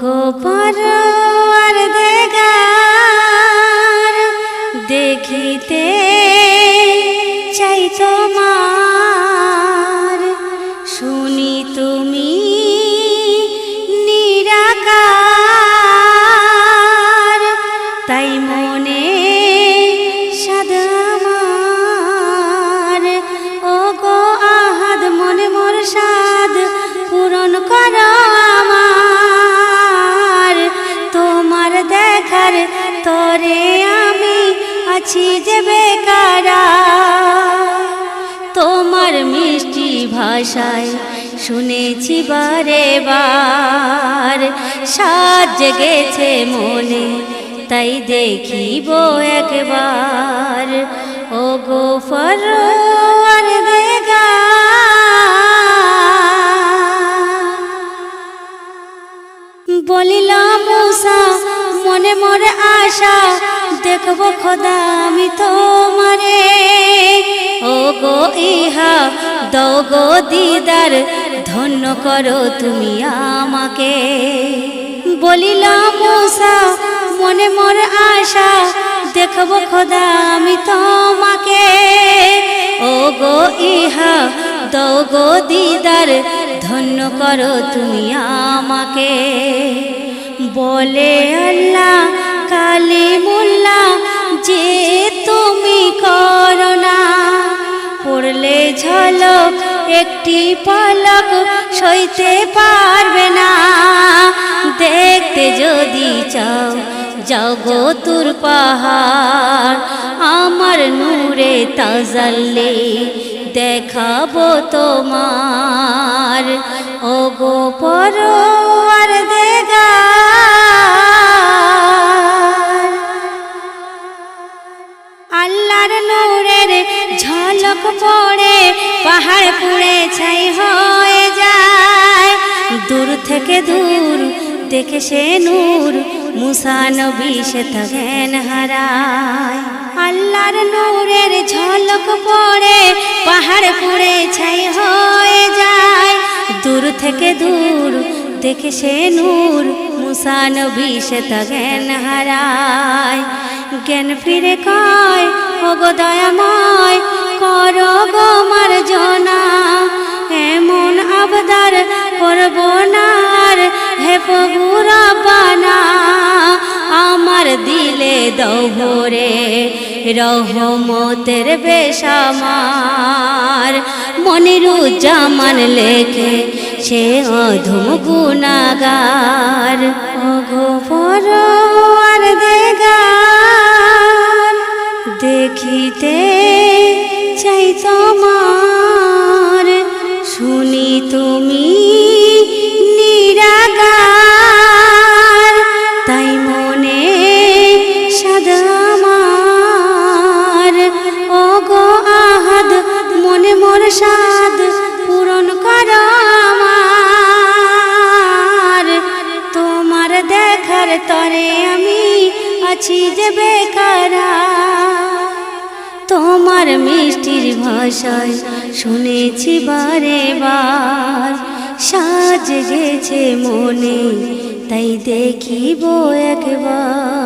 গো তরে আমি আছি যে বেকারা। তোমার মিষ্টি ভাষায় শুনেছি বারে বার সাজ জেগেছে মনে, তাই দেখিব একবার। ও গো ফর বলিলাম মনে মনে আশা দেখব খোদা আমি তোমারে। ও গো ইহা দৌ গো দিদার, ধন্য করো তুমি আমাকে। বলিলাম মূসা মনে মনে আশা দেখব খোদা আমি তোমাকে। ও গো ইহা দৌ গো দিদার, ধন্য করো তুমি আমাকে। বলে আল্লাহ কালী মোল্লা, যে তুমি করো না পড়লে ঝলক, একটি পলক সইতে পারবে না। দেখতে যদি চাও, যাও গো তুর পাহাড়, আমার নূরে তাজাল্লে দেখাবো তোমার। ও গো আল্লাহর নূরের ঝলক পড়ে, পাহাড় পুড়ে ছাই হয়ে যায়। দূর থেকে দূর দেখে সে নূর, মুসা নবী সে জ্ঞান হারায়। আল্লাহর নূরের ঝলক পড়ে, পাহাড় পুড়ে ছাই হয়ে যায়। দূর থেকে দূর দেখে সে নূর, মুসা নবী সে জ্ঞান হারায়। জ্ঞান ফিরে কয় ও গো দয়াময় কর গো মার জনা এমন আবদার করব না আর হে প্রভু রব্বানা আমার দিলে দৌ ভরে রহমতের বেশামার মনিরুজ্জামান লেখে সে অধম গুণাগার। ও গো তুমি নিরাগার তাই মনে সাদামার ও গো আহাদ, মনে মোর সাদ পূরণ করো তোমার দেখার তরে আমি আছি যে বেকারা তোমার মিষ্টির ভাষায় শুনেছি বারে বার। সাজ গেছে মনে তাই দেখিব একবার।